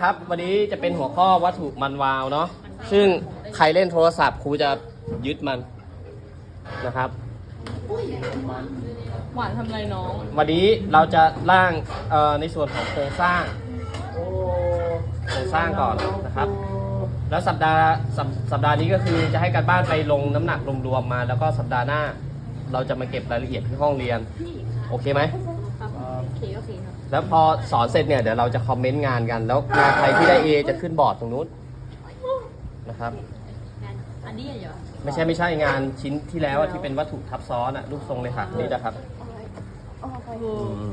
ครับวันนี้จะเป็นหัวข้อวัตถุมันวาวเนาะซึ่งใครเล่นโทรศัพท์ครูจะยึดมันนะครับหวานทำไรน้อง วันนี้เราจะร่างเอ่อในส่วนของโครงสร้างโครงสร้างก่อนนะครับ แล้วสัปดาห์สัปสัปดาห์นี้ก็คือจะให้การบ้านไปลงน้ำหนักรวมๆมา แล้วก็สัปดาห์หน้า เราจะมาเก็บรายละเอียดที่ห้องเรียน โอเคไหมครับโอเคโอเคครับ แล้วพอสอนเสร็จเนี่ยเดี๋ยวเราจะคอมเมนต์งานกัน แล้วงานใครที่ได้ A จะขึ้นบอร์ดตรงนู้นนะครับ อันนี้เหรอไม่ใช่ไม่ใช่งานชิ้นที่แล้วอะที่เป็นวัตถุทับซ้อนอะรูปทรงเลยค่ะนี่นะครับอืม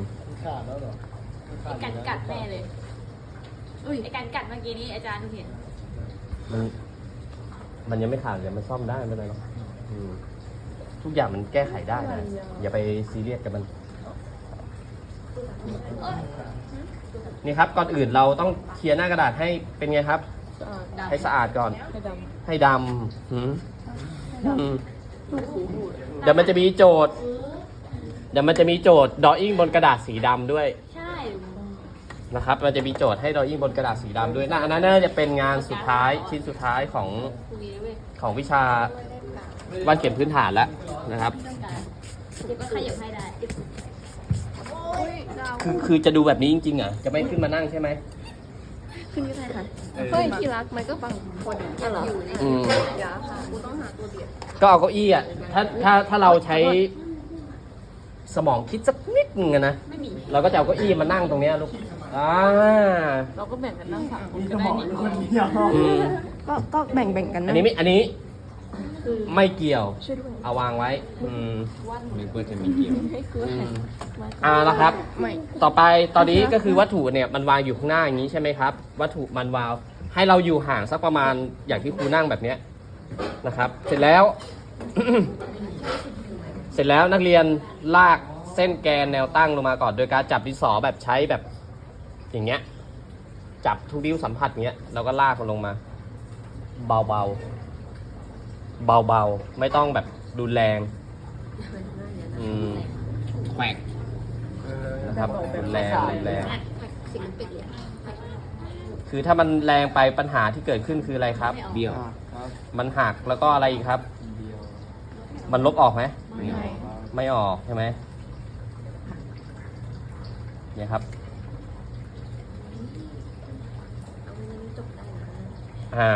ไอการกัดแน่เลย อุ้ยไอการกัดเมื่อกี้นี้อาจารย์ดูเห็น มันมันยังไม่ขาดเดี๋ยวมันซ่อมได้ไม่เป็นไรหรอกอืมทุกอย่างมันแก้ไขได้นะอย่าไปซีเรียสกับมัน นี่ครับก่อนอื่นเราต้องเคลียร์หน้ากระดาษให้เป็นไงครับดำให้สะอาดก่อน ให้ดให้ดำหืมอืมเดี๋ยวมันจะมีโจทย์ เดี๋ยวมันจะมีโจทย์ดออิ่งบนกระดาษสีดำด้วยำใช่ นะครับ มันจะมีโจทย์ให้ดออิ่งบนกระดาษสีดำด้วยนะอันนั้นน่าจะเป็นงานสุดท้ายชิ้นสุดท้ายของพรุ่งนี้เว้ยของวิชาวันเขียนพื้นฐานแล้วนะครับ เดี๋ยวก็ขยับให้ได้ คือคือจะดูแบบนี้จริงๆอะ จะไม่ขึ้นมานั่งใช่ไหม ขึ้นก็ได้ค่ะเออเฮ้ยที่รักมันก็ฟังคนอ๋อเหรออืมเดี๋ยวค่ะกูต้องหาตัวเบียดก็เอาเก้าอี้อะ ถ้าถ้าถ้าเราใช้สมองคิดสักนิดนึงอะนะ ไม่มีเราก็จะเอาเก้าอี้มานั่งตรงเนี้ยลูก อ่าเราก็แบ่งกันนั่งสามคนก็ได้นี่อืมก็ก็แบ่งแบ่งๆกันอันะนนี้ไม่ อันนี้ คือไม่เกี่ยว ช่วยด้วยเอาวางไว้ อืมวันนึกว่าจะมีเกี่ยว ให้คืออืให้มอ่าแล้วครับ ไม่ต่อไปตอนนี้ก็คือวัตถุเนี่ยมันวางอยู่ข้างหน้าอย่างนี้ใช่ไหมครับ วัตถุมันวาวให้เราอยู่ห่างสักประมาณอย่างที่ครูนั่งแบบเนี้ยนะครับ เสร็จแล้ว เสร็จแล้วนักเรียนลากเส้นแกนแนวตั้งลงมาก่อน โดยการจับดินสอแบบใช้แบบอย่างเงี้ย จับทุกนิ้วสัมผัสเงี้ยแล้วก็ลากมันลงมา เบาๆ เบาๆ ไม่ต้องแบบรุนแรงอืมแขวกนะครับรุนแรงรุนแรงสิ่งปิดเลยคือถ้ามันแรงไปปัญหาที่เกิดขึ้นคืออะไรครับ เบี้ยว มันหักแล้วก็อะไรอีกครับ มันลบออกไหม ไม่ไม่ออกใช่ไหมเนี่ยครับอ่า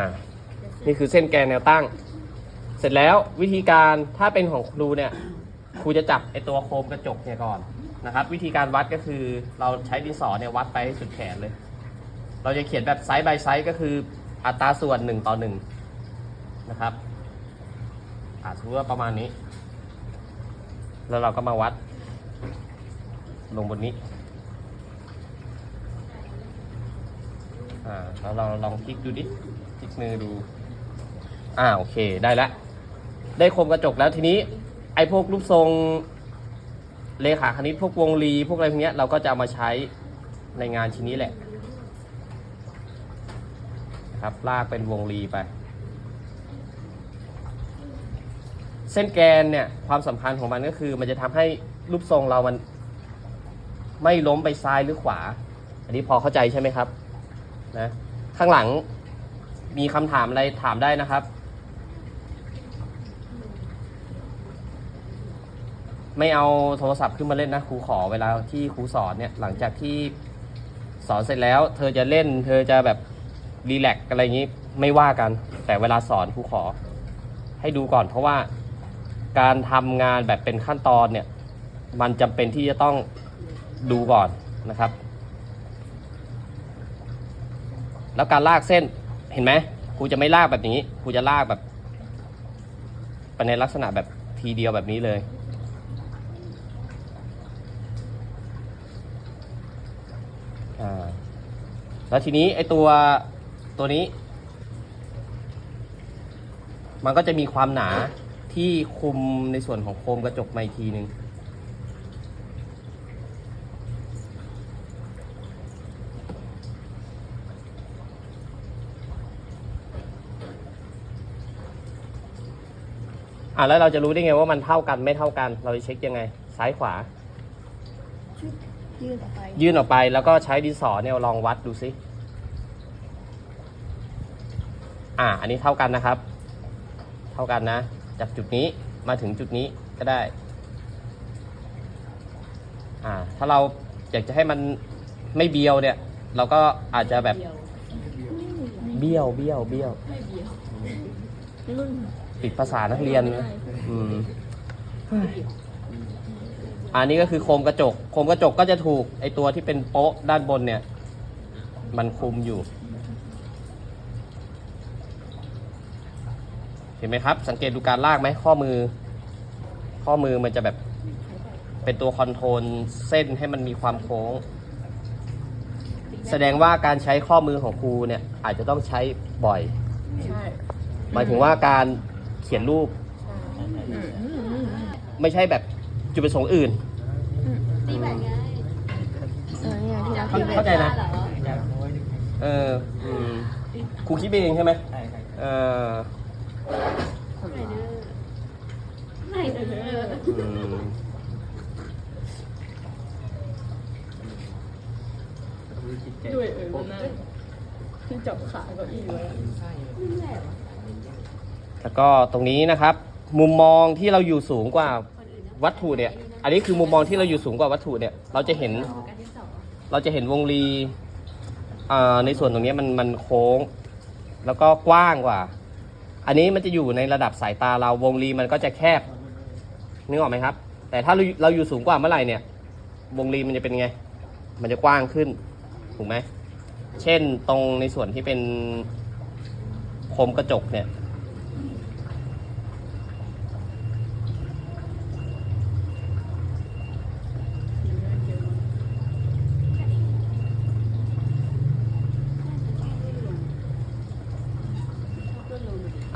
นี่คือเส้นแกนแนวตั้ง เสร็จแล้ววิธีการถ้าเป็นของครูเนี่ยครูจะจับไอตัวโคมกระจกเนี่ยก่อนนะครับ วิธีการวัดก็คือเราใช้ดินสอเนี่ยวัดไปให้สุดแขนเลย เราจะเขียนแบบไซส์ by ไซส์ก็คืออัตราส่วนหนึ่งต่อหนึ่งนะครับอาสมมติว่าประมาณนี้ แล้วเราก็มาวัด ลงบนนี้อ่าแล้วเราลองคลิกดูดิคลิกมือดูอ่าโอเคได้แล้ว ได้คมกระจกแล้วทีนี้ ไอ้พวกรูปทรงเลขาคณิตพวกวงรีพวกอะไรพวกเนี้ยเราก็จะเอามาใช้ในงานชิ้นนี้แหละนะครับลากเป็นวงรีไป เส้นแกนเนี่ยความสำคัญของมันก็คือมันจะทำให้รูปทรงเรามันไม่ล้มไปซ้ายหรือขวา อันนี้พอเข้าใจใช่ไหมครับนะข้างหลังมีคำถามอะไรถามได้นะครับ ไม่เอาโทรศัพท์ขึ้นมาเล่นนะครูขอเวลาที่ครูสอนเนี่ยหลังจากที่สอนเสร็จแล้ว เธอจะเล่น เธอจะแบบรีแลกอะไรอย่างนี้ไม่ว่ากัน แต่เวลาสอนครูขอ ให้ดูก่อน เพราะว่าการทำงานแบบเป็นขั้นตอนเนี่ย มันจำเป็นที่จะต้องดูก่อนนะครับ แล้วการลากเส้นเห็นไหมครูจะไม่ลากแบบนี้ครูจะลากแบบไปในลักษณะแบบทีเดียวแบบนี้เลย อ่าแล้วทีนี้ไอตัวตัวนี้ มันก็จะมีความหนาที่คุมในส่วนของโคมกระจกมาอีกทีหนึ่งอ่าแล้วเราจะรู้ได้ไงว่ามันเท่ากันไม่เท่ากัน เราจะเช็คยังไง ซ้ายขวา ยื่นออกไป ยื่นออกไปแล้วก็ใช้ดินสอเนี่ยลองวัดดูซิ อ่า อันนี้เท่ากันนะครับ เท่ากันนะ จากจุดนี้มาถึงจุดนี้ก็ได้ อ่า ถ้าเราอยากจะให้มันไม่เบียวเนี่ย เราก็อาจจะแบบเบี้ยวเบี้ยวเบี้ยวรุ่นติดภาษานักเรียนนะอืม อันนี้ก็คือโคมกระจก โคมกระจกก็จะถูกไอตัวที่เป็นโป๊ะด้านบนเนี่ย มันคุมอยู่ เห็นไหมครับ สังเกตดูการลากไหมข้อมือ ข้อมือมันจะแบบเป็นตัวคอนโทรลเส้นให้มันมีความโค้ง แสดงว่าการใช้ข้อมือของครูเนี่ยอาจจะต้องใช้บ่อยใช่หมายถึงว่าการเขียนรูป ไม่ใช่แบบ จุดประสงค์อื่น ตีแบบไงเออเนี่ยที่รักเข้าที่เข้าใจนะเหรอเอออืมครูคิดเองใช่ไหมใช่ใช่เออไม่เด้อไม่เด้ออืมด้วยเออมันนั่งที่จับขาเก้าอี้ไว้แล้วก็ตรงนี้นะครับ มุมมองที่เราอยู่สูงกว่า วัตถุเนี่ย อันนี้คือมุมมองที่เราอยู่สูงกว่าวัตถุเนี่ย เราจะเห็น เราจะเห็นวงรีอ่าในส่วนตรงนี้มันมันโค้ง แล้วก็กว้างกว่า อันนี้มันจะอยู่ในระดับสายตาเราวงรีมันก็จะแคบนึกออกไหมครับ แต่ถ้าเราเราอยู่สูงกว่าเมื่อไหร่เนี่ย วงรีมันจะเป็นไง มันจะกว้างขึ้นถูกไหมเช่นตรงในส่วนที่เป็นคมกระจกเนี่ย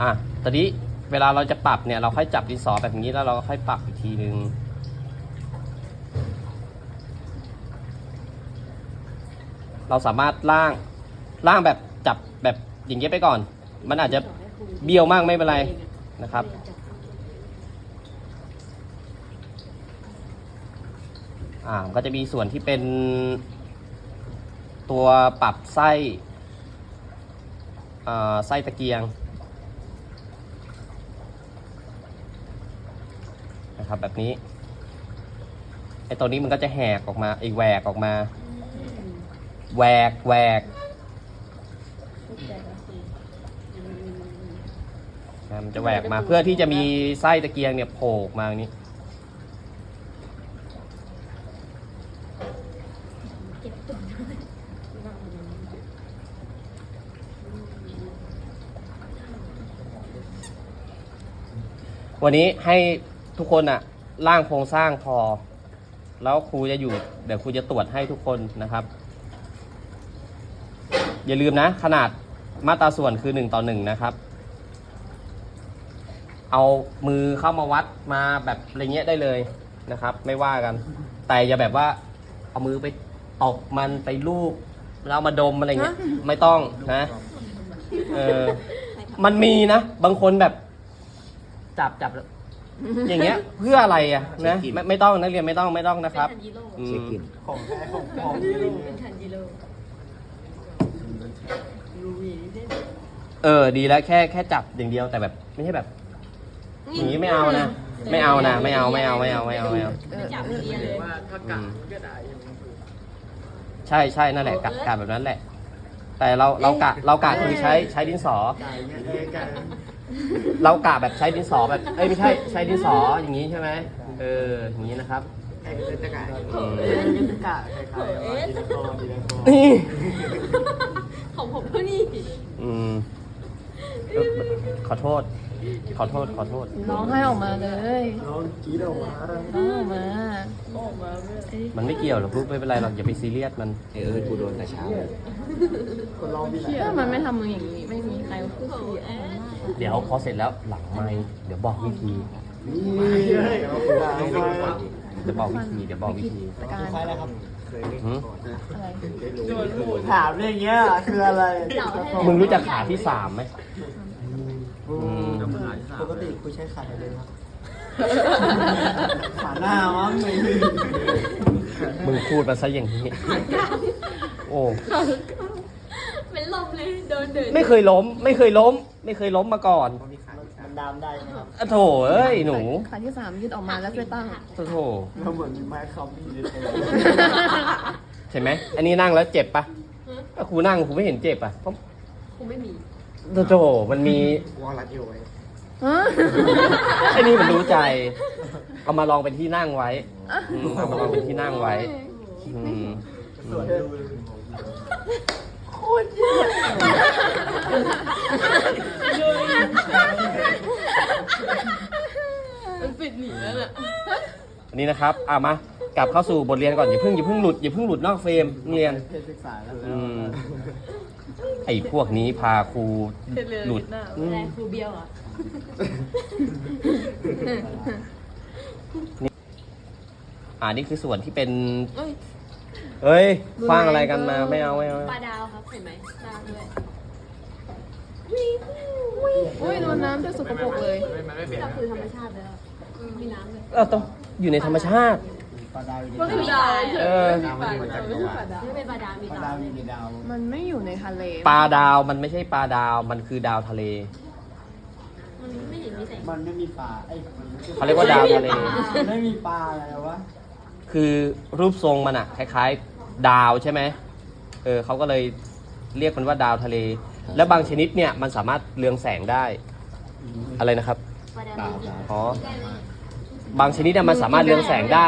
อะตอนนี้เวลาเราจะปรับเนี่ย เราค่อยจับดินสอแบบนี้แล้วเราก็ค่อยปรับอีกทีนึงเราสามารถล่างล่างแบบจับแบบอย่างเงี้ยไปก่อน มันอาจจะเบี้ยวมากไม่เป็นไรนะครับ อ่าก็จะมีส่วนที่เป็นตัวปรับไส้อ่าไส้ตะเกียง นะครับ แบบนี้ไอตัวนี้มันก็จะแหกออกมาไอแหวกออกมาแหวกแหวกนะมันจะแหวกมาเพื่อที่จะมีไส้ตะเกียงเนี่ยโผล่มาอย่างนี้วันนี้ให้ ทุกคนอะร่างโครงสร้างพอ แล้วครูจะอยู่ เดี๋ยวครูจะตรวจให้ทุกคนนะครับ อย่าลืมนะ ขนาดมาตราส่วนคือหนึ่งต่อหนึ่งนะครับ เอามือเข้ามาวัดมาแบบอะไรเงี้ยได้เลยนะครับ ไม่ว่ากัน แต่อย่าแบบว่าเอามือไปตบมันไปลูบแล้วเอามาดมอะไรเงี้ย ไม่ต้องนะเออมันมีนะ บางคนแบบ จับจับแล้ว อย่างเงี้ยเพื่ออะไรอะนะไม่ไม่ต้องนักเรียนไม่ต้องไม่ต้องนะครับเป็นทันจิโร่อืเช็คมอินของแท้ของปลอมเป็นทันจิโร่เออดีแล้วแค่แค่จับอย่างเดียวแต่แบบไม่ใช่แบบอย่างนี้ไม่เอานะ ไม่เอานะ ไม่เอาไม่เอาไม่เอาไม่เอาไม่เอาเออจับเรียนเลยว่าถ้ากะมันก็ได้อย่างนี้ใช่ใช่นั่นแหละกะกะแบบนั้นแหละ แต่เราเรากะเรากะคือใช้ใช้ดินสอ ไก่เนี่ยเออไก่ เรากะแบบใช้ดินสอแบบเอ้ยไม่ใช่ใช้ดินสออย่างนี้ใช่ไหมเอออย่างนี้นะครับไก่เป็นตะไก่อืมเออเป็นตะกะคล้ายๆว่าดีละครดีละครนี่ของผมเท่านี้อืมขอโทษ ขอโทษขอโทษ ร้องไห้ออกมาเลยน้องกรีดออกมาร้องออกมามันไม่เกี่ยวหรอกลูกไม่เป็นไรหรอกอย่าไปซีเรียสมันเออกูโดนแต่เช้าเลยคนลองพี่แหละถ้ามันไม่ทำมืออย่างนี้ไม่มีใครพูดเสียเดี๋ยวพอเสร็จแล้วหลังไม่เดี๋ยวบอกวิธีนี่เฮ้ยเอาไปเอาไปเดี๋ยวบอกวิธีเดี๋ยวบอกวิธีตะการใครนะครับเคยเล่นหืมอะไรถามอย่างเงี้ยคืออะไร มึงรู้จักขาที่สามไหมอืมอืม ปกติกูใช้ขาอะไรเลยครับขาหน้ามั้งไม่มึงพูดมาซะอย่างนี้ โอ้เป็นลมเลยโดนเดินไม่เคยล้ม ไม่เคยล้ม ไม่เคยล้มมาก่อนมันดามได้ไหมครับอะโถเอ้ยหนูขาที่สามยืดออกมาแล้วช่วยตั้งโถเราเหมือนมีไม้ค้ำอยู่ในตัวเห็นไหมอันนี้นั่งแล้วเจ็บปะถ้าครูนั่งครูไม่เห็นเจ็บอะเพราะคงไม่มีโถมันมีวอลลัดเอวไว้ ฮะไอ้นี่มันรู้ใจ เอามาลองเป็นที่นั่งไว้อืมเอามาลองเป็นที่นั่งไว้อืมส่วนดูมันปิดหนีแล้วน่ะอันนี้นะครับอะมากลับเข้าสู่บทเรียนก่อนอย่าเพิ่งอย่าเพิ่งหลุดอย่าเพิ่งหลุดนอกเฟรมเรียน เพศศึกษาแล้วอืมไอ้พวกนี้พาครูหลุดอือะไรมครูเบียวอะ อ่านี่คือส่วนที่เป็น เอ้ยเฮ้ยคว้างอะไรกันมาไม่เอาไม่เอาปลาดาวครับเห็นไหมดาวด้วยอุ้ยโดนน้ำจะสกปรกเลยเราคือธรรมชาติเลยอะมีน้ำเลยเออต้องอยู่ในธรรมชาติ ปลาดาวอยู่ในมันไม่มีปลาเออดาวมันอยู่บนจักรวาลไม่เป็นปลาดาวมีปลาดาดาววเลอยยู่ในดาวมันไม่อยู่ในทะเล ปลาดาวมันไม่ใช่ปลาดาวมันคือดาวทะเลมันไม่เห็นมีแสงมันไม่มีปลาไอ้ยมันไม่ใช่เขาเรียกว่าดาวทะเล มันไม่มีปลาอะไรวะคือรูปทรงมันอะคล้ายๆ ดาวใช่ไหมเออเขาก็เลยเรียกมันว่าดาวทะเล และบางชนิดเนี่ยมันสามารถเรืองแสงได้อะไรนะครับปลาดาวมีอ๋อ บางชนิดเนี่ยมันสามารถเรืองแสงได้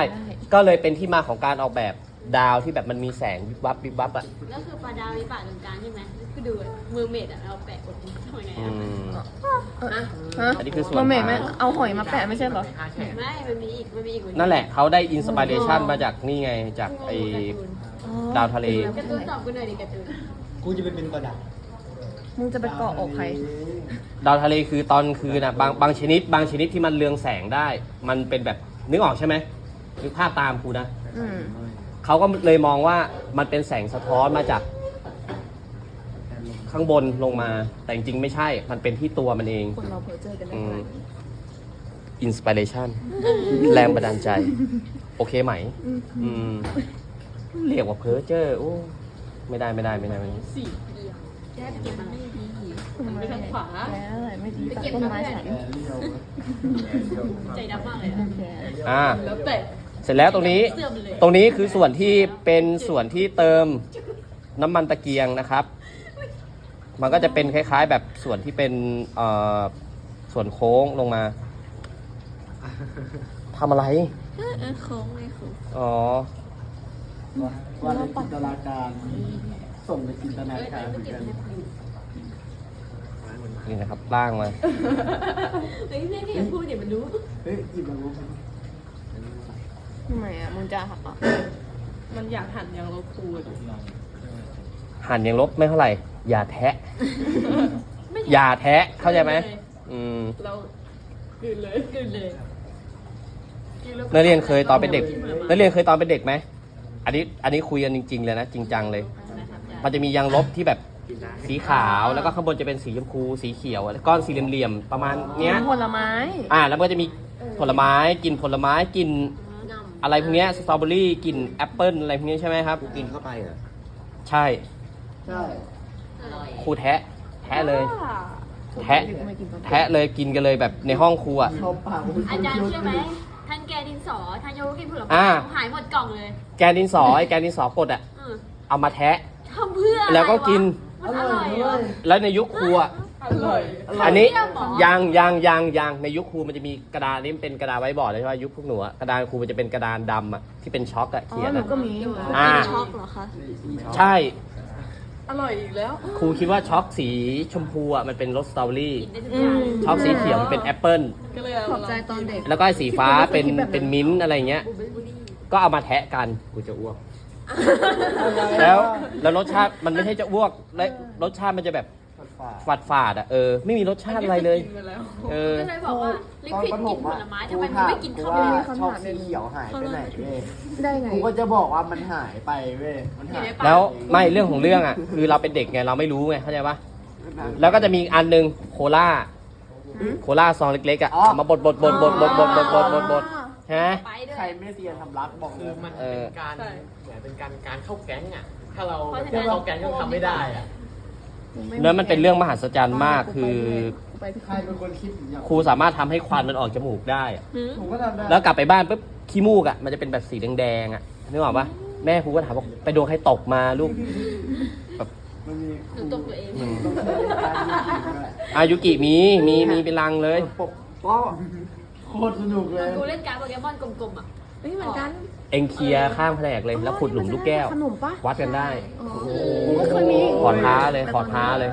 ก็เลยเป็นที่มาของการออกแบบดาวที่แบบมันมีแสงวิบวับวิบวับอะแล้วคือปลาดาวมีปากตรงกลางใช่ไหม คือดูมือเมดอะเราแปะกดทำยังไงอือะมฮะอันนี้คือส่วนมาเมดไหมเอาหอยมาแปะไม่ใช่เหรอ ไม่มันมีอีกมันมีอีกนั่นแหละเขาได้อินสปิเรชันมาจากนี่ไงจากไอดาวทะเล การ์ตูนตอบกูหน่อยดิการ์ตูนกูจะไปเป็นปลาดาวมึงจะไปเกาะอกใคร ดาวทะเลคือตอนคืนนะบางบางชนิด บางชนิดที่มันเรืองแสงได้ มันเป็นแบบนึกออกใช่ไหมนึกภาพตามครูนะอืม เขาก็เลยมองว่ามันเป็นแสงสะท้อนมาจาก ข้างบนลงมา แต่จริงๆไม่ใช่ มันเป็นที่ตัวมันเอง คนเราเพอเจอกันได้ขนาดนี้อินสปิเรชันแรงบันดาลใจ โอเคไหม อืม เรียกว่าเพอเจอร์โอ้ไม่ได้ไม่ได้ไม่ได้ไม่ได้ สี่แก้ไปเก็บมันไม่ดีไปทางขวา แล้วอะไรไม่ดีตัดต้นไม้ฉันแอร์เรียวใจดำมากเลยอะแกอ่า แล้วแต่เสร็จแล้วตรงนี้ เสื่อมเลย ตรงนี้คือส่วนที่เป็นส่วนที่เติมน้ำมันตะเกียงนะครับ มันก็จะเป็นคล้าย ๆ แบบส่วนที่เป็นเอ่อส่วนโค้งลงมาทำอะไรโค้งไงโค้งอ๋อ ว่าในจินตนาการ ส่งไปจินตนาการเหมือนกันนี่นะครับล่างมาเฮ้ยแม่ก็อย่าพูดเดี๋ยวมันรู้เฮ้ยหยิบมารู้ไหมทำไมอะมึงจะหักอะมันอยากหันอย่างเราคูดหั่นยังลบไม่เท่าไหร่ อย่าแทะไม่อย่าแทะ เข้าใจไหมอืม เรากืนเลยกลืนเลยกิแล้วนักเรียนเคยตอนเป็นเด็ก นักเรียนเคยตอนเป็นเด็กไหม อันนี้ อันนี้คุยกันจริง ๆ เลยนะ จริงจังเลย มันจะมียางลบที่แบบสีขาว แล้วก็ข้างบนจะเป็นสีชมพู สีเขียว ก้อนสี่เหลี่ยมๆ ประมาณเนี้ย ผลไม้ อ่า แล้วมันก็จะมีผลไม้กลิ่นผลไม้กลิ่นนอะไรพวกเนี้ย สตรอเบอรี่กลิ่นแอปเปิลอะไรพวกนี้ใช่ไหมครับ กินเข้าไปเหรอ ใช่ ใช่ำอร่อย ครูแทะ แทะเลย แทะไม่กินปลาแทะเลยกินกันเลยแบบในห้องครูอะเข้าปากอาจารย์เชื่อไหมท่านแกดินสอท่านโยกกินผลไม้อ่า หายหมดกล่องเลยแกนดินสอไอ้แกนดินสอกดอะ เออเอามาแทะ ทำเพื่ออะไรแล้วก็กินวะมันอร่อยเหรอแล้วในยุคครูอะอร่อยอันนี้เยี่ยมเหรอยังยังยังยังในยุคครูมันจะมีกระดานนี้เป็นกระดาษไว้บอร์ดเลยใช่ไหมยุคพวกหนูอะกระดานครูมันจะเป็นกระดานดำอะที่เป็นช็อคอะอ๋เขียอนหนูอะก็มีอยู่อ่าช็อกเหรอคะ ใช่ อร่อยอีกแล้วครูคิดว่าช็อคสีชมพูอะมันเป็นรสสตรอเบอรี่กินได้ทุกอย่างเลยช็อคสีเขียวมันเป็นแอปเปิลก็เลยเอาขอบใจตอนเด็ก แล้วก็ไอ้สีฟ้าเป็นเป็นมิ้นท์อะไรเงี้ยบูเบอรี่ก็เอามาแทะกันกูจะอ้วก แล้วแล้วรสชาติมันไม่ใช่จะอ้วกและรสชาติมันจะแบบ ฝาดฝาดฝาดๆอะเออไม่มีรสชาติอะไรเลยกินไปแล้วเออ ก็เลยบอกว่าลิตอนควิดประถกิมนผอะลไม้ทำไมมึงไม่กินข้าวว่าเลยชอบสีเขียวหายไปไหนเว้ยได้ไง กูก็จะบอกว่ามันหายไปเว้ย มันหายไปแล้วไม่เรื่องของเรื่องอะ คือเราเป็นเด็กไงเราไม่รู้ไงเข้าใจปะแล้วก็จะมีอีกอันหนึงโคล่าโคล่าซองเล็กๆอะอ๋อเอามาบดบดบดบดบดบดบดบดบดบดใช่ไหมไปด้วใครย ไม่เซียนทำรักบอกเลคือย มันเอเป็อนการใช่เหมือนเป็นการการเข้าแก๊งอะ ถ้าเราเพราะฉะนั้นเข้าแก๊งก็ทำไม่ได้อะ แล้วมันเป็นเรื่องมหัศจรรย์มากคือ ไปพี่ใครเป็นคนคิดอย่างครูสามารถทำให้ควันมันออกจมูกได้อะผมก็ทำได้แล้วกลับไปบ้านปุ๊บขี้มูกอะมันจะเป็นแบบสีแดงๆอะนึกออกปะแม่ครูก็ถามว่าไปโดนใครตกมาลูกมันมีหนูตกตัวเองอืมต้องใช้การยืดนั่นแหละอายุกิมีมีมีเป็นลังเลย ปกป้อโคตรสนุกเลย กูเล่นการ์ดโปเกมอนกลมๆอะ เฮ้ยเหมือนกันเอ็งเคลียร์ข้างแผนกเลยแล้วขุดหลุมลูกแก้ว ขนมปะวัดกันได้อ๋อไม่เคยมี ขอท้าเลยขอท้าเลย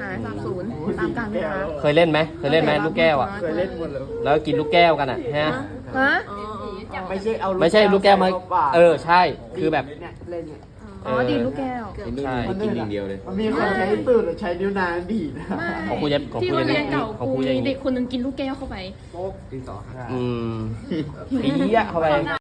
หายสามศูนย์ตามการเวลาเคยเล่นไหมเคยเล่นไหมลูกแก้วอะ เคยเล่นหมดแล้วแล้วกินลูกแก้วกันอะฮะฮะจับไม่ใช่เอาไม่ใช่ลูกแก้วมาปากเออใช่คือแบบเนี่ยเล่นเนี่ยอ๋อดีดลูกแก้วใช่มันกินอย่างเดียวเลยมันมีคนใช้ตูดใช้นิ้วนางดีดนะของครูจะของที่ครูโรจะงเรียนเก่าของกูครูจะมีเด็กคนหนึงกินลูกแก้วเข้าไปโป๊กตีสองอืมปี๊ยะเข้าไป